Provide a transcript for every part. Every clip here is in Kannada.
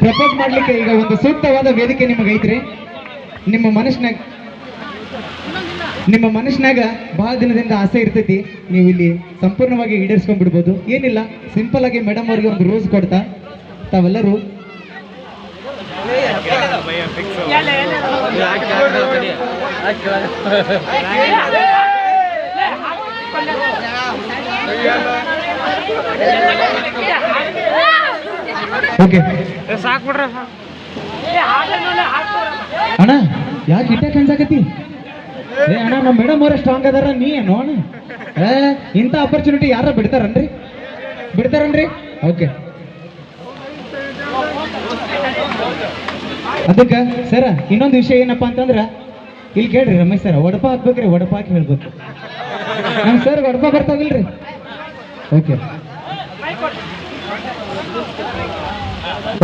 ಪ್ರಪೋಸ್ ಮಾಡ್ಲಿಕ್ಕೆ ಈಗ ಒಂದು ಸೂಕ್ತವಾದ ವೇದಿಕೆ ನಿಮಗೆ ಐತ್ರಿ ನಿಮ್ಮ ಮನಸ್ಸಿನಾಗ ನಿಮ್ಮ ಮನಸ್ಸಿನಾಗ ಬಹಳ ದಿನದಿಂದ ಆಸೆ ಇರ್ತೈತಿ ನೀವು ಇಲ್ಲಿ ಸಂಪೂರ್ಣವಾಗಿ ಈಡೇರಿಸ್ಕೊಂಡ್ಬಿಡ್ಬೋದು ಏನಿಲ್ಲ ಸಿಂಪಲ್ ಆಗಿ ಮೇಡಮ್ ಅವ್ರಿಗೆ ಒಂದು ರೋಸ್ ಕೊಡ್ತಾ ತಾವೆಲ್ಲರೂ ಓಕೆ ಸಾಕ್ ಬಿಡ್ರಿ ಅಣ್ಣ ಯಾಕೆ ಇಟ್ಟ ಕನ್ಸಾಕತಿ ಏ ಅಣ್ಣ ನಮ್ಮ ಮೇಡಮ್ ಅವರೇ ಸ್ಟ್ರಾಂಗ್ ಅದಾರ ನೀ ಏನು ಅಣ್ಣ? ಏ ಇಂಥ ಆಪರ್ಚುನಿಟಿ ಯಾರ ಬಿಡ್ತಾರನ್ರಿ? ಬಿಡ್ತಾರನ್ರಿ? ಓಕೆ ಅದಕ್ಕೆ ಸರ ಇನ್ನೊಂದು ವಿಷಯ ಏನಪ್ಪ ಅಂತಂದ್ರೆ ಇಲ್ಲಿ ಕೇಳ್ರಿ ರಮೇಶ್ ಸರ್ ಒಡಪ ಹಾಕ್ಬೇಕ್ರಿ ಒಡಪ ಹಾಕಿ ಹೇಳ್ಬೇಕು. ನಮ್ಮ ಸರ್ ಒಡಪ ಬರ್ತಾವಿಲ್ರಿ. ಓಕೆ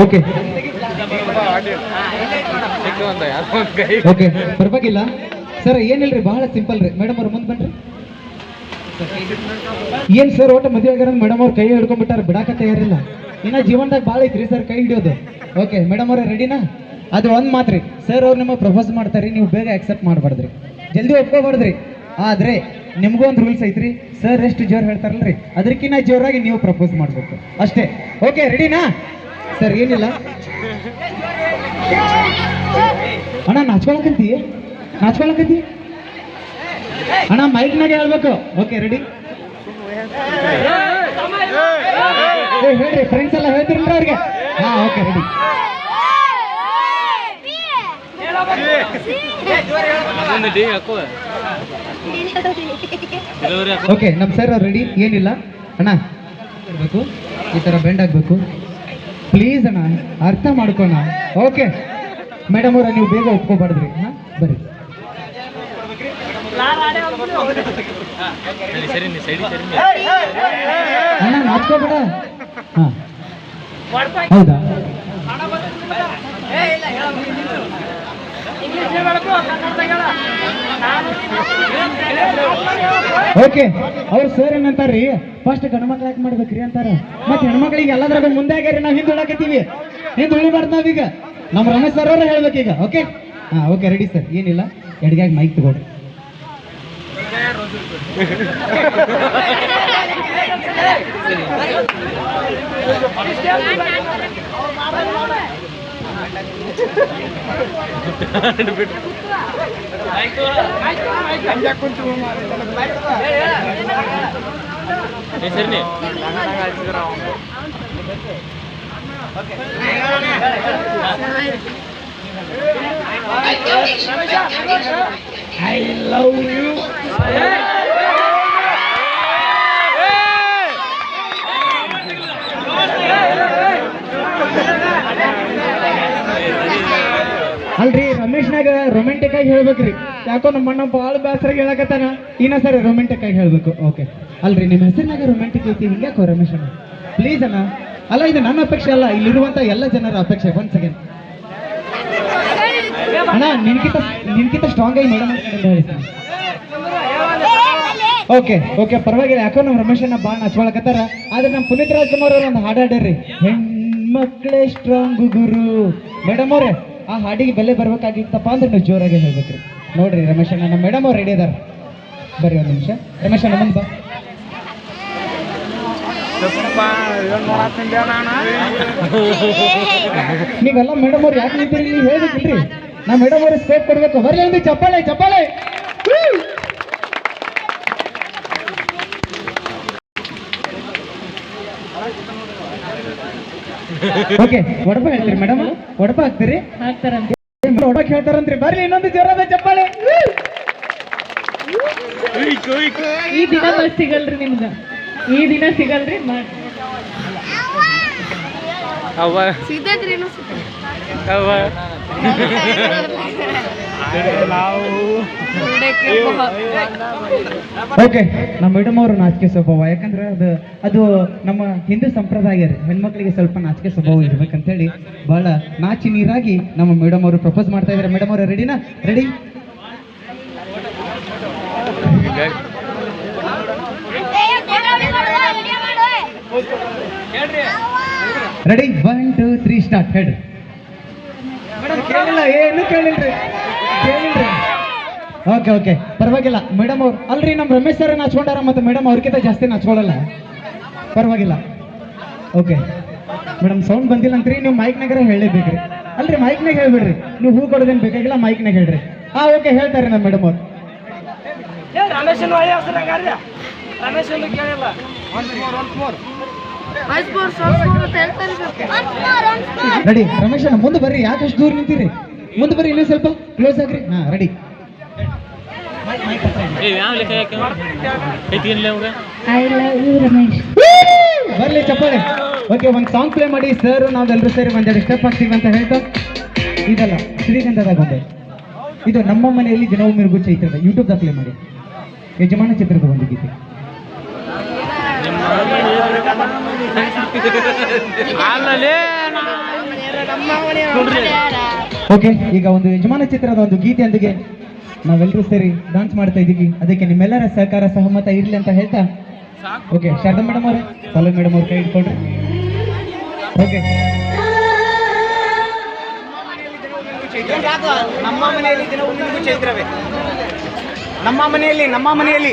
ಓಕೆ ಓಕೆ ಪರವಾಗಿಲ್ಲ. ಸರ್ ಏನಿಲ್ರಿ ಬಹಳ ಸಿಂಪಲ್ ರೀ. ಮೇಡಮ್ ಅವ್ರು ಮುಂದೆ ಬನ್ರಿ. ಏನ್ ಸರ್ ಓಟ ಮದುವೆ ಆಗ್ಯಾರ ಮೇಡಮ್ ಅವ್ರ ಕೈ ಹಿಡ್ಕೊಂಡ್ಬಿಟ್ಟಾರ. ಬಿಡಾಕ ತಯಾರಿಲ್ಲ. ಇನ್ನ ಜೀವನದಾಗ ಭಾಳ ಐತ್ರಿ ಸರ್ ಕೈ ಹಿಡಿಯೋದು. ಓಕೆ ಮೇಡಮ್ ಅವ್ರ ರೆಡಿನಾ ಅದು ಒಂದ್ ಮಾತ್ರಿ ಸರ್ ಅವ್ರು ನಿಮ್ಮ ಪ್ರಪೋಸ್ ಮಾಡ್ತಾರೆ. ನೀವು ಬೇಗ ಅಕ್ಸೆಪ್ಟ್ ಮಾಡಬಾರ್ದ್ರಿ. ಜಲ್ದಿ ಒಪ್ಕೋಬಾರ್ದ್ರಿ. ಆದ್ರೆ ನಿಮ್ಗೂ ಒಂದು ರೂಲ್ಸ್ ಐತ್ರಿ. ಸರ್ ಎಷ್ಟು ಜೋರ್ ಹೇಳ್ತಾರಲ್ರಿ? ಅದಕ್ಕಿಂತ ಜೋರಾಗಿ ನೀವು ಪ್ರಪೋಸ್ ಮಾಡ್ಬೇಕು. ಅಷ್ಟೇ. ಓಕೆ ರೆಡಿನಾ ಸರ್ ಏನಿಲ್ಲ. ಅಣ್ಣ ನಾಚ್ಕೊಳಕಂತಿ ನಾಚ್ಕೊಳಕಂತಿ ಅಣ್ಣ ಮೈಕ್ನಾಗೆ ಹೇಳ್ಬೇಕು. ಓಕೆ ರೆಡಿ ಹೇಳ್ರಿ ಫ್ರೆಂಡ್ಸ್ ಎಲ್ಲ ಹೇಳ್ತಿರಲ್ಲ ಅವ್ರಿಗೆ. ಹಾ ಓಕೆ ರೆಡಿ ಓಕೆ ನಮ್ಮ ಸರ್ ರೆಡಿ ಏನಿಲ್ಲ. ಅಣ್ಣ ಇರಬೇಕು. ಈ ಥರ ಬೆಂಡ್ ಆಗಬೇಕು. ಪ್ಲೀಸ್ ಅಣ್ಣ, ಅರ್ಥ ಮಾಡ್ಕೋಣ ಓಕೆ ಮೇಡಮ್ ಅವರ, ನೀವು ಬೇಗ ಒಪ್ಕೋಬಾರ್ದ್ರಿ. ಹಾಂ, ಬರ್ರಿ. ಅಣ್ಣ, ನಾಚ್ಕೋಬೇಡ. ಹಾಂ. ಹೌದಾ? ಓಕೆ ಅವ್ರು ಸರ್ ಏನಂತಾರ್ರಿ ಫಸ್ಟ್ ಗಂಡು ಮಕ್ಳು ಯಾಕೆ ಮಾಡ್ಬೇಕ್ರಿ ಅಂತಾರ ಮತ್ತೆ ಹೆಣ್ಮಕ್ಳಿಗೆ ಎಲ್ಲದ್ರಾಗ ಮುಂದೆ ಆಗ್ಯಾರಿ ನಾವು ಹಿಂದೆ ಉಳಾಕತ್ತೀವಿ ಹಿಂದೆ ಉಳಿಬಾರ್ದು ನಾವೀಗ ನಮ್ಮ ರಮೇಶ್ ಸರ್ ಅವ್ರೆ ಹೇಳ್ಬೇಕೀಗ ಓಕೆ ಹಾ ಓಕೆ ರೆಡಿ ಸರ್ ಏನಿಲ್ಲ ಎಡಗಾಗಿ ಮೈಕ್ ತಗೊಳ್ರಿ I love you. ಅಲ್ರಿ, ರಮೇಶ್ನಾಗ ರೊಮ್ಯಾಂಟಿಕ್ ಆಗಿ ಹೇಳ್ಬೇಕ್ರಿ. ಯಾಕೋ ನಮ್ಮ ಅಣ್ಣ ಭಾಳ ಬ್ಯಾಸರ ಹೇಳಕತ್ತಾನ. ಇನ್ನ ಸರಿ ರೊಮ್ಯಾಂಟಿಕ್ ಆಗಿ ಹೇಳ್ಬೇಕು. ಓಕೆ ಅಲ್ರಿ, ನಿಮ್ಮ ಹೆಸರಿನಾಗ ರೊಮ್ಯಾಂಟಿಕ್ ಐತಿ ಹಿಂಗ್ಯಾಕೋ ರಮೇಶ್ ಅಣ್ಣ ಪ್ಲೀಸ್ ಅಣ್ಣ. ಅಲ್ಲ, ಇದು ನನ್ನ ಅಪೇಕ್ಷೆ ಅಲ್ಲ, ಇಲ್ಲಿರುವಂತ ಎಲ್ಲ ಜನರ ಅಪೇಕ್ಷೆ ಒಂದ್ ಸೆಕೆಂಡ್ ಅಣ್ಣ, ನಿನ್ಕಿಂತ ನಿನ್ಕಿಂತ ಸ್ಟ್ರಾಂಗ್ ಆಗಿ ಮೇಡಮ್ ಹೇಳ್ತೀನಿ ಓಕೆ ಓಕೆ ಪರವಾಗಿಲ್ಲ. ಯಾಕೋ ನಮ್ಮ ರಮೇಶ್ ಅಣ್ಣ ಭಾಳ ಹಚ್ಕೊಳಕತ್ತಾರ ಆದ್ರೆ ನಮ್ಮ ಪುನೀತ್ ರಾಜ್ಕುಮಾರ್ ಅವ್ರ ಒಂದು ಹಾಡಾಡ್ರಿ ಹೆಣ್ಮಕ್ಳೇ ಸ್ಟ್ರಾಂಗ್ ಗುರು. ಮೇಡಮ್ ಅವ್ರೆ ಆ ಹಾಡಿಗೆ ಬೆಲೆ ಬರ್ಬೇಕಾಗಿತ್ತಪ್ಪ ಅಂದ್ರೆ ನೀವು ಜೋರಾಗಿ ಹೇಳ್ಬೇಕ್ರಿ. ನೋಡ್ರಿ ರಮೇಶ್ ಅಣ್ಣ ನಮ್ಮ ಮೇಡಮ್ ಅವ್ರು ರೆಡಿ ಅದಾರ ಬರ್ರಿ ಒಂದು ನಿಮಿಷ. ರಮೇಶ್ ಅಣ್ಣ ಮುಂದೆ ನೀವೆಲ್ಲ ಮೇಡಮ್ ಅವ್ರು ಯಾಕೆ ನಿಂತೀರಿ? ನೀವು ಹೇಳಿದ್ರಿ ನಾ ಮೇಡಮ್ ಅವ್ರಿಗೆ ಸ್ಕೋಪ್ ಕೊಡ್ಬೇಕು. ಬರ್ಲಿ ಒಂದು ಚಪ್ಪಾಳೆ ಚಪ್ಪಾಳೆ! ಓಕೆ ಒಡಪ ಹೇಳ್ತೀರಿ ಮೇಡಮ್ ಒಡಪ ಹಾಕ್ತೀರಿ ಹಾಕ್ತಾರಂತೆ ಒಡಕ್ ಹೇಳ್ತಾರಂತ್ರಿ. ಬರ್ಲಿ ಇನ್ನೊಂದು ಜೋರಾದ ಚಪ್ಪಾಳೆ. ಈ ದಿನ ಸಿಗಲ್ರಿ ನಿಮ್ಗ ಈ ದಿನ ಸಿಗಲ್ರಿ ಮಾಡಿ. ಓಕೆ, ನಮ್ಮ ಮೇಡಮ್ ಅವರು ನಾಚಿಕೆ ಸ್ವಭಾವ. ಯಾಕಂದ್ರೆ ಅದು ಅದು ನಮ್ಮ ಹಿಂದೂ ಸಂಪ್ರದಾಯ ರೀ. ಹೆಣ್ಮಕ್ಳಿಗೆ ಸ್ವಲ್ಪ ನಾಚಿಕೆ ಸ್ವಭಾವ ಇರ್ಬೇಕಂತೇಳಿ ಬಹಳ ನಾಚಿ ನೀರಾಗಿ ನಮ್ಮ ಮೇಡಮ್ ಅವರು ಪ್ರಪೋಸ್ ಮಾಡ್ತಾ ಇದ್ದಾರೆ. ಮೇಡಮ್ ಅವರು ರೆಡಿನಾ ready ready one two three start ಹೇಳ್ರಿ. ಏನು ಕೇಳಿಲ್ರಿ? ಕೇಳಿಲ್ರಿ. ಓಕೆ ಓಕೆ ಪರವಾಗಿಲ್ಲ. ಮೇಡಮ್ ಅವ್ರು ಅಲ್ರಿ ನಮ್ಮ ರಮೇಶ್ ಸರ್ ನಾಚ್ಕೊಂಡಾರ ಮತ್ತು ಮೇಡಮ್ ಅವ್ರಿಗಿಂತ ಜಾಸ್ತಿ ನಾಚ್ಕೊಳ್ಳಲ್ಲ ಪರವಾಗಿಲ್ಲ. ಓಕೆ ಮೇಡಮ್ ಸೌಂಡ್ ಬಂದಿಲ್ಲ ಅಂತ್ರಿ ನೀವು ಮೈಕ್ನಾಗರ ಹೇಳಲೇಬೇಕ್ರಿ. ಅಲ್ರಿ ಮೈಕ್ನಾಗ ಹೇಳ್ಬಿಡ್ರಿ. ನೀವು ಹೂ ಕೊಡೋದೇನು ಬೇಕಾಗಿಲ್ಲ ಮೈಕ್ನಾಗ ಹೇಳ್ರಿ. ಹಾಂ ಓಕೆ ಹೇಳ್ತಾರೆ ನಮ್ಮ ಮೇಡಮ್ ಅವ್ರು. ರೆಡಿ ರಮೇಶ್ ಮುಂದೆ ಬರ್ರಿ. ಯಾಕೆ ಅಷ್ಟು ದೂರ ನಿಂತೀರಿ? ಮುಂದೆ ಬರ್ರಿ ಇಲ್ಲಿ ಸ್ವಲ್ಪ. ಕ್ಲೋಸ್ ಆಗ್ರಿ. ಹಾಂ ready I love you Ramesh. ಬರ್ಲಿ ಚಪ್ಪಾಳೆ ಓಕೆ ಒಂದು ಸಾಂಗ್ ಪ್ಲೇ ಮಾಡಿ ಸರ್ ನಾವೆಲ್ಲರೂ ಸೇರಿ ಒಂದೆರಡು ಸ್ಟೆಪ್ ಹಾಕ್ತೀವಿ ಅಂತ ಹೇಳ್ತಾ ಇದಲ್ಲ ಶ್ರೀಗಂಧದ ಒಂದೇ ಇದು ನಮ್ಮ ಮನೆಯಲ್ಲಿ ದಿನವೂ ಮಿರುಗು ಚೈತ್ರದ ಯೂಟ್ಯೂಬ್ದಾಗ ಪ್ಲೇ ಮಾಡಿ. ಯಜಮಾನ ಚಿತ್ರದ ಒಂದು ಗೀತೆ. ಓಕೆ ಈಗ ಒಂದು ಯಜಮಾನ ಚಿತ್ರದ ಒಂದು ಗೀತೆಯೊಂದಿಗೆ ನಾವೆಲ್ಲರೂ ಸೇರಿ ಡಾನ್ಸ್ ಮಾಡ್ತಾ ಇದ್ದೀವಿ. ಅದಕ್ಕೆ ನಿಮ್ಮೆಲ್ಲರ ಸಹಕಾರ, ಸಹಮತ ಇರಲಿ ಅಂತ ಹೇಳ್ತಾ? ಓಕೆ ಶಾರದಾ ಮೇಡಮ್ ಅವರೇ ಸಾಲು ಮೇಡಮ್ ಅವ್ರ ಕೈ ಇಟ್ಕೊಂಡ್ರಿ ಓಕೆ ನಮ್ಮ ಮನೆಯಲ್ಲಿ ನಮ್ಮ ಮನೆಯಲ್ಲಿ.